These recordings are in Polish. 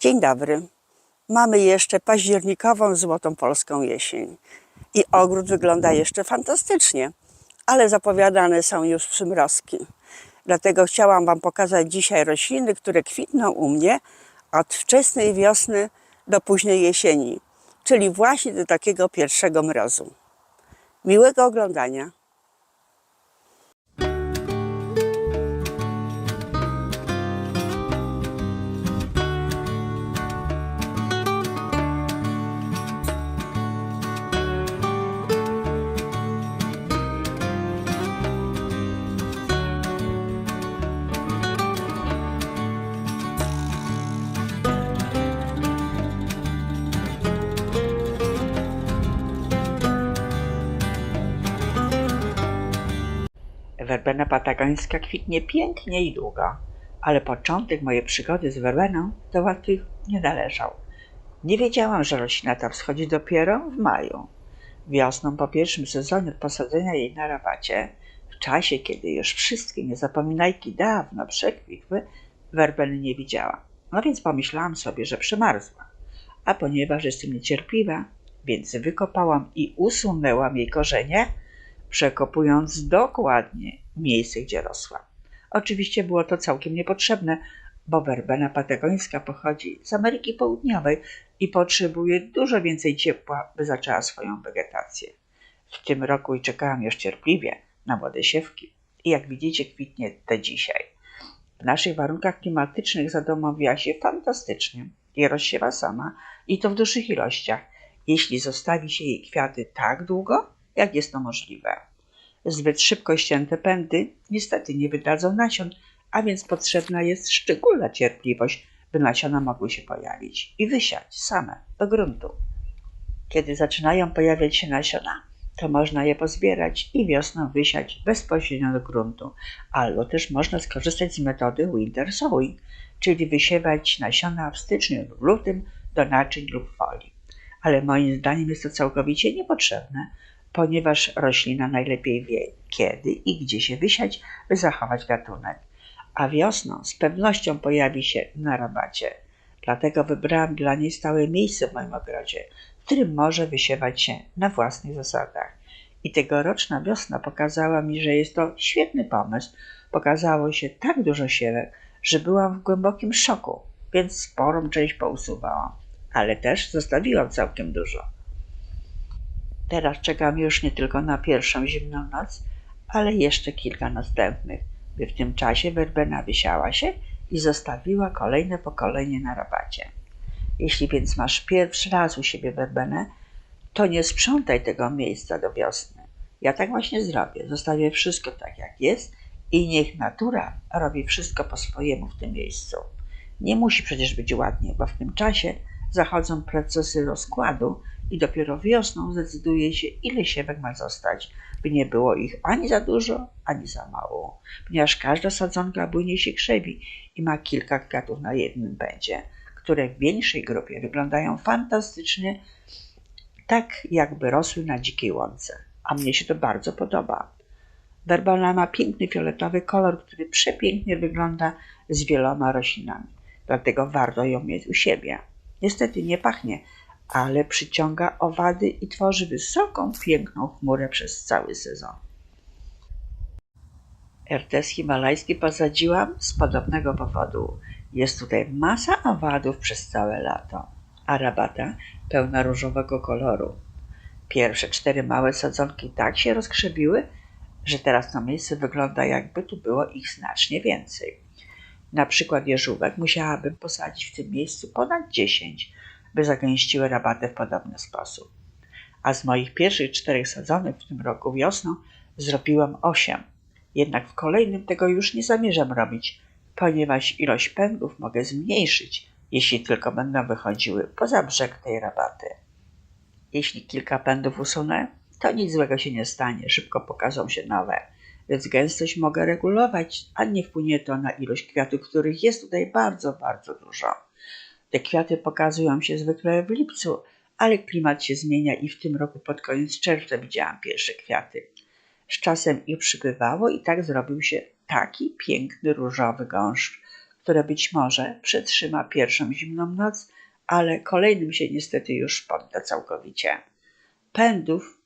Dzień dobry. Mamy jeszcze październikową, złotą polską jesień. I ogród wygląda jeszcze fantastycznie, ale zapowiadane są już przymrozki. Dlatego chciałam Wam pokazać dzisiaj rośliny, które kwitną u mnie od wczesnej wiosny do późnej jesieni, czyli właśnie do takiego pierwszego mrozu. Miłego oglądania. Werbena patagońska kwitnie pięknie i długo, ale początek mojej przygody z werbeną do łatwych nie należał. Nie wiedziałam, że roślina ta wschodzi dopiero w maju. Wiosną po pierwszym sezonie od posadzenia jej na rabacie, w czasie, kiedy już wszystkie niezapominajki dawno przekwitły, werbeny nie widziałam. No więc pomyślałam sobie, że przemarzła. A ponieważ jestem niecierpliwa, więc wykopałam i usunęłam jej korzenie, przekopując dokładnie miejsce, gdzie rosła. Oczywiście było to całkiem niepotrzebne, bo werbena patagońska pochodzi z Ameryki Południowej i potrzebuje dużo więcej ciepła, by zaczęła swoją wegetację. W tym roku i czekałam już cierpliwie na młode siewki i jak widzicie kwitnie do dzisiaj. W naszych warunkach klimatycznych zadomowiła się fantastycznie i rozsiewa sama i to w dużych ilościach, jeśli zostawi się jej kwiaty tak długo, jak jest to możliwe. Zbyt szybko ścięte pędy niestety nie wydadzą nasion, a więc potrzebna jest szczególna cierpliwość, by nasiona mogły się pojawić i wysiać same do gruntu. Kiedy zaczynają pojawiać się nasiona, to można je pozbierać i wiosną wysiać bezpośrednio do gruntu, albo też można skorzystać z metody winter sowing, czyli wysiewać nasiona w styczniu lub lutym do naczyń lub folii. Ale moim zdaniem jest to całkowicie niepotrzebne, ponieważ roślina najlepiej wie, kiedy i gdzie się wysiać, by zachować gatunek. A wiosną z pewnością pojawi się na rabacie. Dlatego wybrałam dla niej stałe miejsce w moim ogrodzie, w którym może wysiewać się na własnych zasadach. I tegoroczna wiosna pokazała mi, że jest to świetny pomysł. Pokazało się tak dużo siewek, że byłam w głębokim szoku, więc sporą część pousuwałam, ale też zostawiłam całkiem dużo. Teraz czekam już nie tylko na pierwszą zimną noc, ale jeszcze kilka następnych, by w tym czasie werbena wysiała się i zostawiła kolejne pokolenie na rabacie. Jeśli więc masz pierwszy raz u siebie werbenę, to nie sprzątaj tego miejsca do wiosny. Ja tak właśnie zrobię. Zostawię wszystko tak jak jest i niech natura robi wszystko po swojemu w tym miejscu. Nie musi przecież być ładnie, bo w tym czasie zachodzą procesy rozkładu i dopiero wiosną zdecyduje się, ile siewek ma zostać, by nie było ich ani za dużo, ani za mało, ponieważ każda sadzonka bujnie się krzewi i ma kilka kwiatów na jednym pędzie, które w większej grupie wyglądają fantastycznie, tak jakby rosły na dzikiej łące, a mnie się to bardzo podoba. Werbana ma piękny fioletowy kolor, który przepięknie wygląda z wieloma roślinami, dlatego warto ją mieć u siebie. Niestety nie pachnie, ale przyciąga owady i tworzy wysoką, piękną chmurę przez cały sezon. RTS himalajski posadziłam z podobnego powodu. Jest tutaj masa owadów przez całe lato, a rabata pełna różowego koloru. Pierwsze cztery małe sadzonki tak się rozkrzewiły, że teraz to miejsce wygląda jakby tu było ich znacznie więcej. Na przykład jeżówek musiałabym posadzić w tym miejscu ponad 10, by zagęściły rabatę w podobny sposób. A z moich pierwszych czterech sadzonych w tym roku wiosną zrobiłam osiem. Jednak w kolejnym tego już nie zamierzam robić, ponieważ ilość pędów mogę zmniejszyć, jeśli tylko będą wychodziły poza brzeg tej rabaty. Jeśli kilka pędów usunę, to nic złego się nie stanie, szybko pokażą się nowe, więc gęstość mogę regulować, a nie wpłynie to na ilość kwiatów, których jest tutaj bardzo, bardzo dużo. Te kwiaty pokazują się zwykle w lipcu, ale klimat się zmienia i w tym roku pod koniec czerwca widziałam pierwsze kwiaty. Z czasem ich przybywało i tak zrobił się taki piękny różowy gąszcz, które być może przetrzyma pierwszą zimną noc, ale kolejnym się niestety już podda całkowicie. Pędów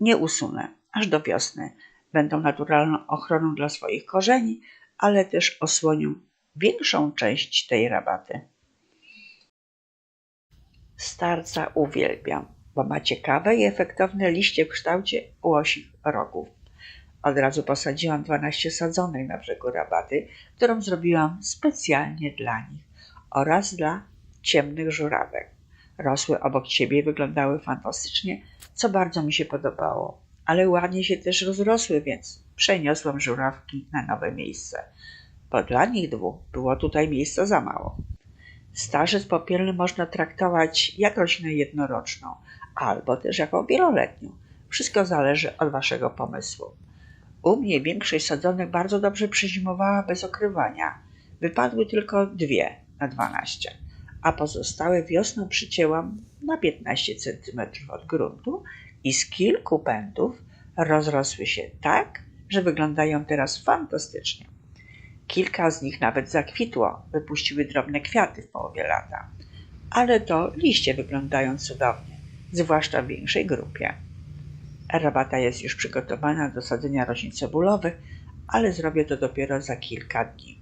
nie usunę aż do wiosny. Będą naturalną ochroną dla swoich korzeni, ale też osłonią większą część tej rabaty. Starca uwielbiam, bo ma ciekawe i efektowne liście w kształcie łosich rogów. Od razu posadziłam 12 sadzonek na brzegu rabaty, którą zrobiłam specjalnie dla nich oraz dla ciemnych żurawek. Rosły obok siebie i wyglądały fantastycznie, co bardzo mi się podobało, ale ładnie się też rozrosły, więc przeniosłam żurawki na nowe miejsce, bo dla nich dwóch było tutaj miejsca za mało. Starzec popielny można traktować jak roślinę jednoroczną, albo też jako wieloletnią. Wszystko zależy od waszego pomysłu. U mnie większość sadzonek bardzo dobrze przezimowała bez okrywania. Wypadły tylko dwie na 12, a pozostałe wiosną przycięłam na 15 cm od gruntu i z kilku pędów rozrosły się tak, że wyglądają teraz fantastycznie. Kilka z nich nawet zakwitło, wypuściły drobne kwiaty w połowie lata. Ale to liście wyglądają cudownie, zwłaszcza w większej grupie. Rabata jest już przygotowana do sadzenia roślin cebulowych, ale zrobię to dopiero za kilka dni.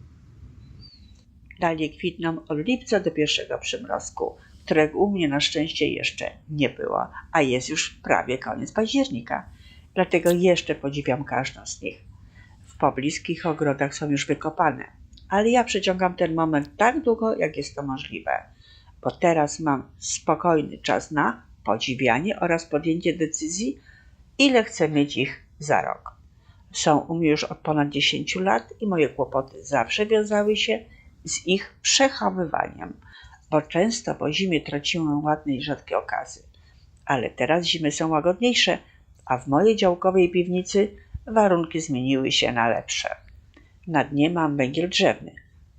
Dalej kwitną od lipca do pierwszego przymrozku, którego u mnie na szczęście jeszcze nie było, a jest już prawie koniec października. Dlatego jeszcze podziwiam każdą z nich. Pobliskich ogrodach są już wykopane, ale ja przeciągam ten moment tak długo, jak jest to możliwe, bo teraz mam spokojny czas na podziwianie oraz podjęcie decyzji, ile chcę mieć ich za rok. Są u mnie już od ponad 10 lat i moje kłopoty zawsze wiązały się z ich przechowywaniem, bo często po zimie traciłem ładne i rzadkie okazy. Ale teraz zimy są łagodniejsze, a w mojej działkowej piwnicy warunki zmieniły się na lepsze. Na dnie mam węgiel drzewny,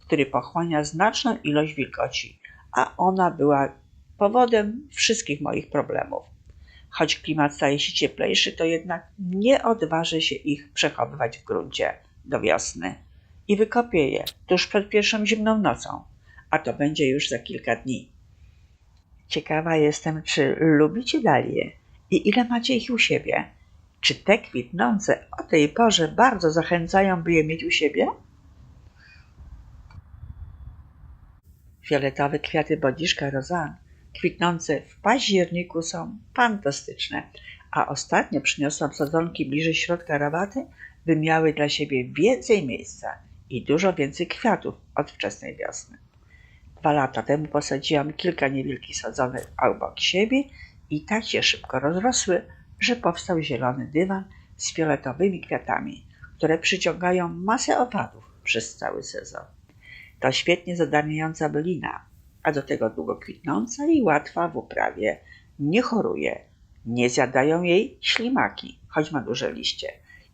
który pochłania znaczną ilość wilgoci, a ona była powodem wszystkich moich problemów. Choć klimat staje się cieplejszy, to jednak nie odważę się ich przechowywać w gruncie do wiosny i wykopię je tuż przed pierwszą zimną nocą, a to będzie już za kilka dni. Ciekawa jestem, czy lubicie dalie i ile macie ich u siebie. Czy te kwitnące o tej porze bardzo zachęcają, by je mieć u siebie? Fioletowe kwiaty bodziszka rozan, kwitnące w październiku, są fantastyczne, a ostatnio przyniosłam sadzonki bliżej środka rabaty, by miały dla siebie więcej miejsca i dużo więcej kwiatów od wczesnej wiosny. Dwa lata temu posadziłam kilka niewielkich sadzonek obok siebie i tak się szybko rozrosły, że powstał zielony dywan z fioletowymi kwiatami, które przyciągają masę owadów przez cały sezon. To świetnie zadarniająca bylina, a do tego długo kwitnąca i łatwa w uprawie. Nie choruje, nie zjadają jej ślimaki, choć ma duże liście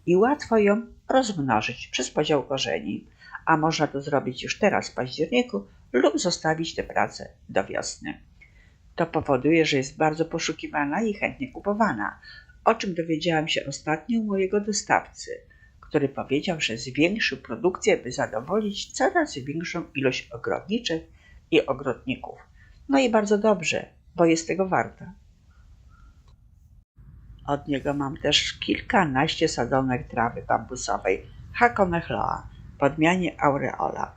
i łatwo ją rozmnożyć przez podział korzeni, a można to zrobić już teraz w październiku lub zostawić tę pracę do wiosny. To powoduje, że jest bardzo poszukiwana i chętnie kupowana, o czym dowiedziałam się ostatnio u mojego dostawcy, który powiedział, że zwiększył produkcję, by zadowolić coraz większą ilość ogrodniczych i ogrodników. No i bardzo dobrze, bo jest tego warta. Od niego mam też kilkanaście sadzonek trawy bambusowej Hakonechloa w odmianie aureola.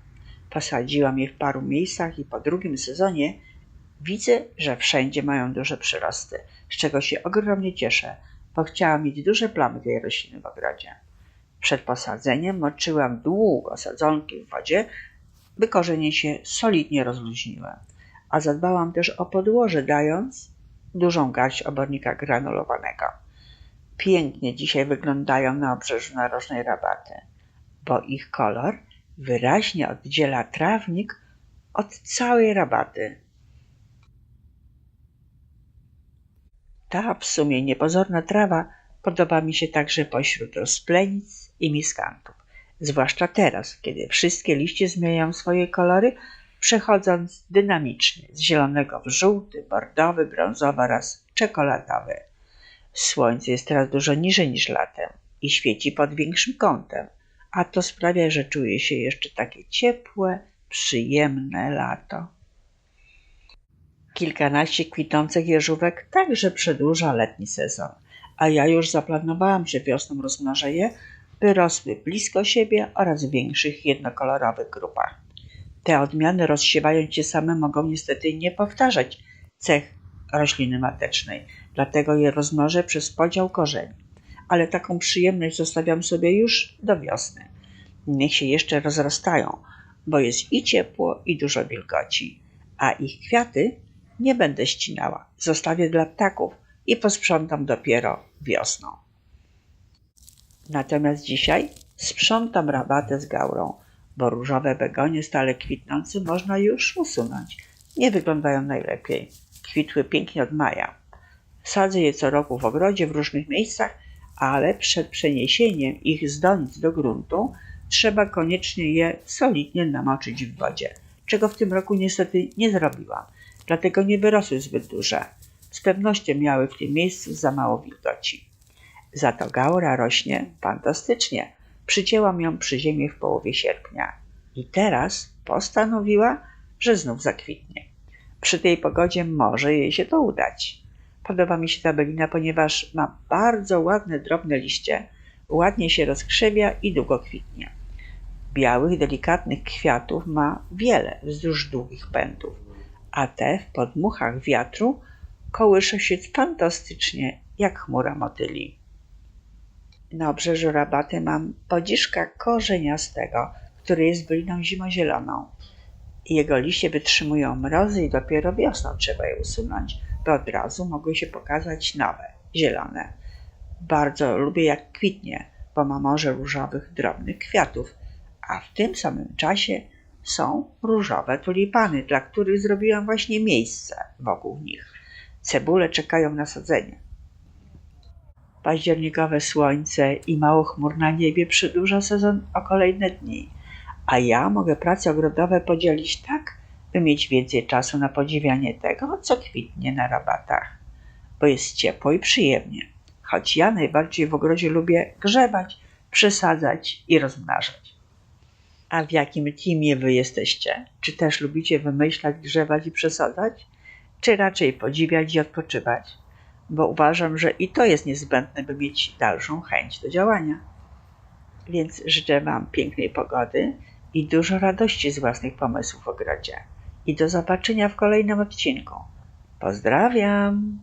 Posadziłam je w paru miejscach i po drugim sezonie widzę, że wszędzie mają duże przyrosty, z czego się ogromnie cieszę, bo chciałam mieć duże plamy tej rośliny w ogrodzie. Przed posadzeniem moczyłam długo sadzonki w wodzie, by korzenie się solidnie rozluźniły, a zadbałam też o podłoże, dając dużą garść obornika granulowanego. Pięknie dzisiaj wyglądają na obrzeżu narożnej rabaty, bo ich kolor wyraźnie oddziela trawnik od całej rabaty. Ta w sumie niepozorna trawa podoba mi się także pośród rozplenic i miskantów, zwłaszcza teraz, kiedy wszystkie liście zmieniają swoje kolory, przechodząc dynamicznie z zielonego w żółty, bordowy, brązowy oraz czekoladowy. Słońce jest teraz dużo niżej niż latem i świeci pod większym kątem, a to sprawia, że czuje się jeszcze takie ciepłe, przyjemne lato. Kilkanaście kwitnących jeżówek także przedłuża letni sezon, a ja już zaplanowałam, że wiosną rozmnożę je, by rosły blisko siebie oraz w większych jednokolorowych grupach. Te odmiany rozsiewając się same mogą niestety nie powtarzać cech rośliny matecznej, dlatego je rozmnożę przez podział korzeni. Ale taką przyjemność zostawiam sobie już do wiosny. Niech się jeszcze rozrastają, bo jest i ciepło, i dużo wilgoci, a ich kwiaty nie będę ścinała. Zostawię dla ptaków i posprzątam dopiero wiosną. Natomiast dzisiaj sprzątam rabatę z gaurą, bo różowe begonie stale kwitnące można już usunąć. Nie wyglądają najlepiej. Kwitły pięknie od maja. Sadzę je co roku w ogrodzie w różnych miejscach, ale przed przeniesieniem ich z donic do gruntu trzeba koniecznie je solidnie namoczyć w wodzie, czego w tym roku niestety nie zrobiłam, dlatego nie wyrosły zbyt duże. Z pewnością miały w tym miejscu za mało wilgoci. Za to gaura rośnie fantastycznie. Przycięłam ją przy ziemi w połowie sierpnia i teraz postanowiła, że znów zakwitnie. Przy tej pogodzie może jej się to udać. Podoba mi się ta belina, ponieważ ma bardzo ładne, drobne liście, ładnie się rozkrzewia i długo kwitnie. Białych, delikatnych kwiatów ma wiele wzdłuż długich pędów, a te w podmuchach wiatru kołyszą się fantastycznie jak chmura motyli. Na obrzeżu rabaty mam podziszka korzeniastego, który jest byliną zimozieloną. Jego liście wytrzymują mrozy i dopiero wiosną trzeba je usunąć, by od razu mogły się pokazać nowe, zielone. Bardzo lubię jak kwitnie, bo ma morze różowych, drobnych kwiatów, a w tym samym czasie są różowe tulipany, dla których zrobiłam właśnie miejsce wokół nich. Cebule czekają na sadzenie. Październikowe słońce i mało chmur na niebie przedłuża sezon o kolejne dni, a ja mogę prace ogrodowe podzielić tak, by mieć więcej czasu na podziwianie tego, co kwitnie na rabatach, bo jest ciepło i przyjemnie, choć ja najbardziej w ogrodzie lubię grzebać, przesadzać i rozmnażać. A w jakim teamie wy jesteście? Czy też lubicie wymyślać, grzebać i przesadzać? Czy raczej podziwiać i odpoczywać? Bo uważam, że i to jest niezbędne, by mieć dalszą chęć do działania. Więc życzę Wam pięknej pogody i dużo radości z własnych pomysłów w ogrodzie. I do zobaczenia w kolejnym odcinku. Pozdrawiam!